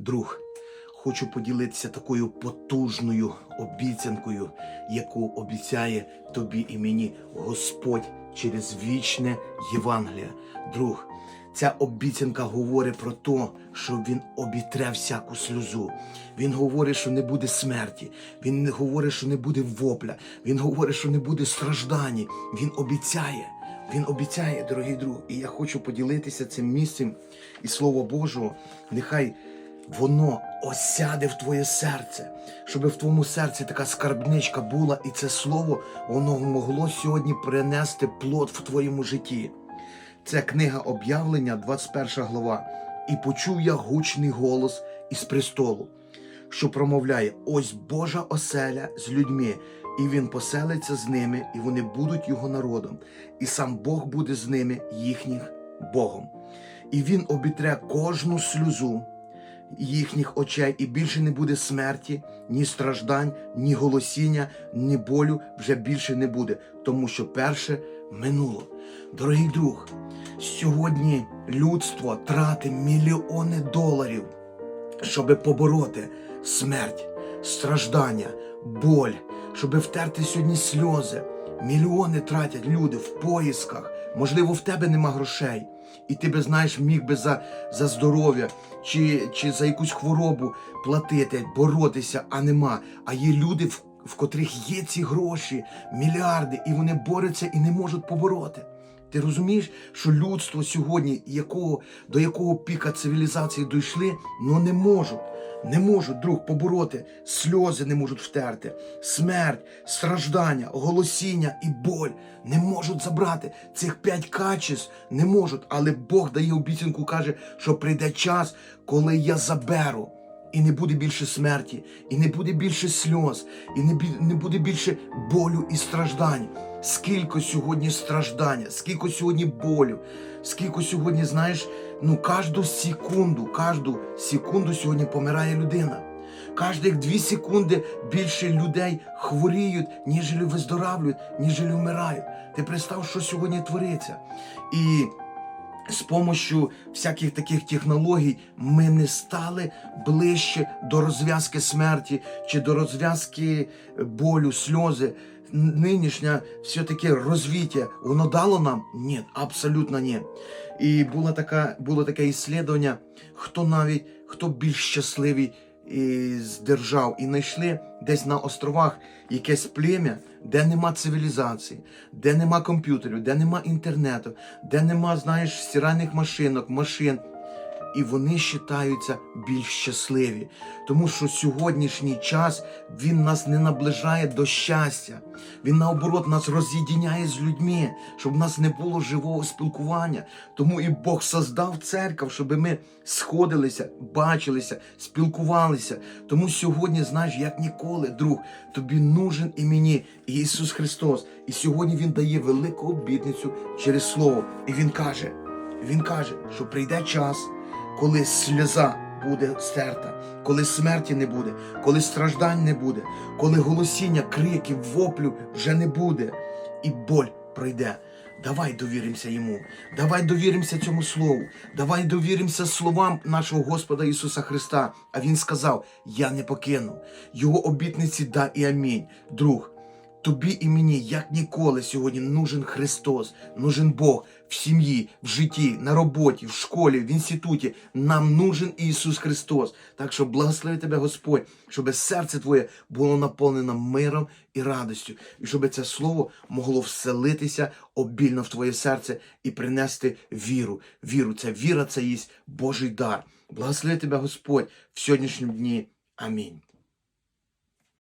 Друг, хочу поділитися такою потужною обіцянкою, яку обіцяє тобі і мені Господь через вічне Євангеліє. Друг, ця обіцянка говорить про те, що він обітре всяку сльозу. Він говорить, що не буде смерті. Він не говорить, що не буде вопля. Він говорить, що не буде страждані. Він обіцяє. Він обіцяє, дорогий друг, і я хочу поділитися цим місцем і Слово Божого, нехай воно осяде в твоє серце, щоб в твоєму серці така скарбничка була, і це слово воно могло сьогодні принести плод в твоєму житті. Це книга об'явлення, 21 глава. І почув я гучний голос із престолу, що промовляє: ось Божа оселя з людьми, і він поселиться з ними, і вони будуть його народом, і сам Бог буде з ними, їхніх Богом. І він обітре кожну сльозу їхніх очей, і більше не буде смерті, ні страждань, ні голосіння, ні болю вже більше не буде, тому що перше минуло. Дорогий друг, сьогодні людство тратить мільйони доларів, щоб побороти смерть, страждання, боль, щоб втерти сьогодні сльози. Мільйони тратять люди в поїсках. Можливо, в тебе нема грошей, і ти би знаєш, міг би за, за здоров'я чи, чи за якусь хворобу платити, боротися, а нема. А є люди, в, в котрих є ці гроші, мільярди, і вони борються і не можуть побороти. Ти розумієш, що людство сьогодні, якого, до якого піка цивілізації дійшли, ну не можуть. Не можуть, друг, побороти, сльози не можуть втерти, смерть, страждання, голосіння і боль не можуть забрати. Цих п'ять качеств не можуть, але Бог дає обіцянку, каже, що прийде час, коли я заберу. І не буде більше смерті, і не буде більше сльоз, і не, буде більше болю і страждань. Скільки сьогодні страждання, скільки сьогодні болю, скільки сьогодні, знаєш, ну кожну секунду, кожну секунду сьогодні помирає людина. Кожних дві секунди більше людей хворіють, ніж виздоравлюють, ніж вмирають. Ти представ, що сьогодні твориться. І з помощю всяких таких технологій ми не стали ближче до розв'язки смерті чи до розв'язки болю, сльози. Нинішнє все-таки розвиття, воно дало нам? Ні, абсолютно ні. І було, така, було таке іслідування, хто навіть хто більш щасливий із держав, і знайшли десь на островах якесь плем'я, де нема цивілізації, де нема комп'ютерів, де нема інтернету, де нема, знаєш, стиральних машинок, машин. І вони вважаються більш щасливі, тому що сьогоднішній час він нас не наближає до щастя. Він наоборот нас роз'єдиняє з людьми, щоб в нас не було живого спілкування. Тому і Бог создав церкву, щоб ми сходилися, бачилися, спілкувалися. Тому сьогодні, знаєш, як ніколи, друг, тобі нужен і мені Ісус Христос. І сьогодні Він дає велику обітницю через Слово. І Він каже, Він каже, що прийде час, коли сльоза буде стерта, коли смерті не буде, коли страждань не буде, коли голосіння, криків, воплю вже не буде, і боль пройде. Давай довіримося йому, давай довіримося цьому слову, давай довіримося словам нашого Господа Ісуса Христа. А Він сказав: Я не покину. Його обітниці да і амінь. Друг, тобі і мені, як ніколи, сьогодні нужен Христос, нужен Бог в сім'ї, в житті, на роботі, в школі, в інституті. Нам нужен Ісус Христос. Так що благослови тебе Господь, щоб серце твоє було наповнено миром і радістю, і щоб це слово могло вселитися обільно в твоє серце і принести віру. Віру, це віра, це є Божий дар. Благослови тебе Господь в сьогоднішньому дні. Амінь.